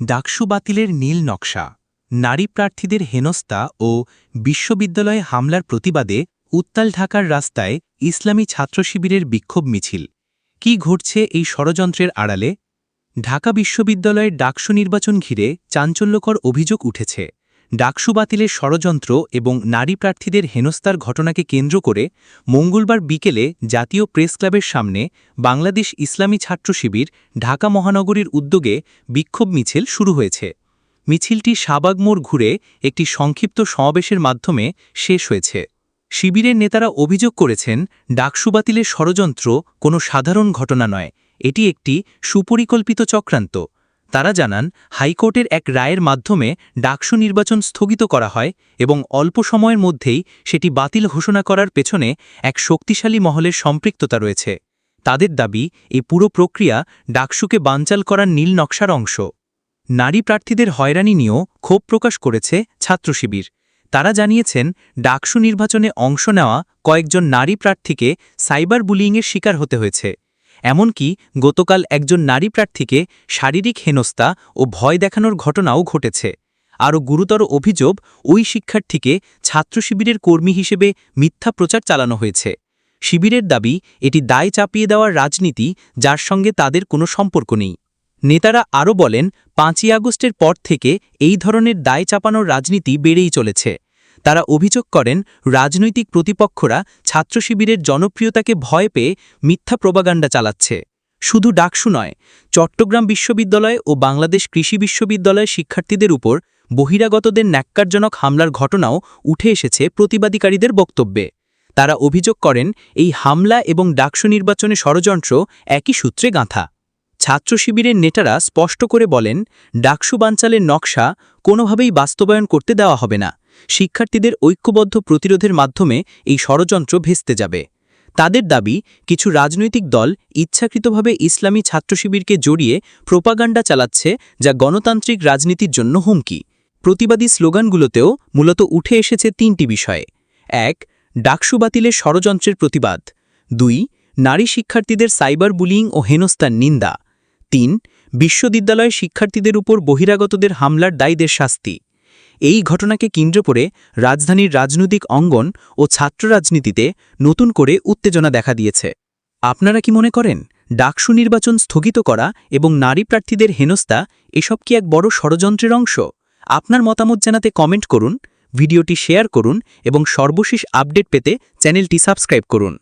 ডাকসু বাতিলের নীল নকশা, নারী প্রার্থীদের হেনস্তা ও বিশ্ববিদ্যালয়ে হামলার প্রতিবাদে উত্তাল ঢাকার রাস্তায় ইসলামী ছাত্র শিবিরের বিক্ষোভ মিছিল। কি ঘটছে এই ষড়যন্ত্রের আড়ালে? ঢাকা বিশ্ববিদ্যালয়ের ডাকসু নির্বাচন ঘিরে চাঞ্চল্যকর অভিযোগ উঠেছে। ডাকসু বাতিলের ষড়যন্ত্র এবং নারী প্রার্থীদের হেনস্তার ঘটনাকে কেন্দ্র করে মঙ্গলবার বিকেলে জাতীয় প্রেস ক্লাবের সামনে বাংলাদেশ ইসলামী ছাত্র শিবির ঢাকা মহানগরীর উদ্যোগে বিক্ষোভ মিছিল শুরু হয়েছে। মিছিলটি শাবাগ মোড় ঘুরে একটি সংক্ষিপ্ত সমাবেশের মাধ্যমে শেষ হয়েছে। শিবিরের নেতারা অভিযোগ করেছেন, ডাকসু বাতিলের ষড়যন্ত্র কোনো সাধারণ ঘটনা নয়, এটি একটি সুপরিকল্পিত চক্রান্ত। তারা জানান, হাইকোর্টের এক রায়ের মাধ্যমে ডাকসু নির্বাচন স্থগিত করা হয় এবং অল্প সময়ের মধ্যেই সেটি বাতিল ঘোষণা করার পেছনে এক শক্তিশালী মহলের সম্পৃক্ততা রয়েছে। তাদের দাবি এই পুরো প্রক্রিয়া ডাকসুকে বানচাল করার নীল নকশার অংশ। নারী প্রার্থীদের হয়রানি নিয়েও ক্ষোভ প্রকাশ করেছে ছাত্র শিবির। তারা জানিয়েছেন, ডাকসু নির্বাচনে অংশ নেওয়া কয়েকজন নারী প্রার্থীকে সাইবার বুলিংয়ের শিকার হতে হয়েছে। এমনকি গতকাল একজন নারী প্রার্থীকে শারীরিক হেনস্তা ও ভয় দেখানোর ঘটনাও ঘটেছে। আরও গুরুতর অভিযোগ, ওই শিক্ষার্থীকে ছাত্র শিবিরের কর্মী হিসেবে মিথ্যা প্রচার চালানো হয়েছে। শিবিরের দাবি, এটি দায় চাপিয়ে দেওয়ার রাজনীতি, যার সঙ্গে তাদের কোনো সম্পর্ক নেই। নেতারা আরও বলেন, পাঁচই আগস্টের পর থেকে এই ধরনের দায় চাপানোর রাজনীতি বেড়েই চলেছে। তারা অভিযোগ করেন, রাজনৈতিক প্রতিপক্ষরা ছাত্র শিবিরের জনপ্রিয়তাকে ভয় পেয়ে মিথ্যা প্রবাগান্ডা চালাচ্ছে। শুধু ডাকসু নয়, চট্টগ্রাম বিশ্ববিদ্যালয় ও বাংলাদেশ কৃষি বিশ্ববিদ্যালয়ের শিক্ষার্থীদের উপর বহিরাগতদের ন্যাক্কারজনক হামলার ঘটনাও উঠে এসেছে প্রতিবাদীকারীদের বক্তব্যে। তারা অভিযোগ করেন, এই হামলা এবং ডাকসু নির্বাচনে ষড়যন্ত্র একই সূত্রে গাঁথা। ছাত্র শিবিরের নেতারা স্পষ্ট করে বলেন, ডাকসু বাঞ্চালের নকশা কোনোভাবেই বাস্তবায়ন করতে দেওয়া হবে না। শিক্ষার্থীদের ঐক্যবদ্ধ প্রতিরোধের মাধ্যমে এই ষড়যন্ত্র ভেস্তে যাবে। তাদের দাবি, কিছু রাজনৈতিক দল ইচ্ছাকৃতভাবে ইসলামী ছাত্র শিবিরকে জড়িয়ে প্রোপাগান্ডা চালাচ্ছে যা গণতান্ত্রিক রাজনীতির জন্য হুমকি। প্রতিবাদী স্লোগানগুলোতেও মূলত উঠে এসেছে তিনটি বিষয়ে। এক, ডাকসু বাতিলের ষড়যন্ত্রের প্রতিবাদ। দুই, নারী শিক্ষার্থীদের সাইবার বুলিং ও হেনস্তার নিন্দা। তিন, বিশ্ববিদ্যালয়ের শিক্ষার্থীদের উপর বহিরাগতদের হামলার দায়ীদের শাস্তি। এই ঘটনাকে কেন্দ্র করে রাজধানীর রাজনৈতিক অঙ্গন ও ছাত্র রাজনীতিতে নতুন করে উত্তেজনা দেখা দিয়েছে। আপনারা কি মনে করেন, ডাকসু নির্বাচন স্থগিত করা এবং নারী প্রার্থীদের হেনস্তা এসব কি এক বড় ষড়যন্ত্রের অংশ? আপনার মতামত জানাতে কমেন্ট করুন, ভিডিওটি শেয়ার করুন এবং সর্বশেষ আপডেট পেতে চ্যানেলটি সাবস্ক্রাইব করুন।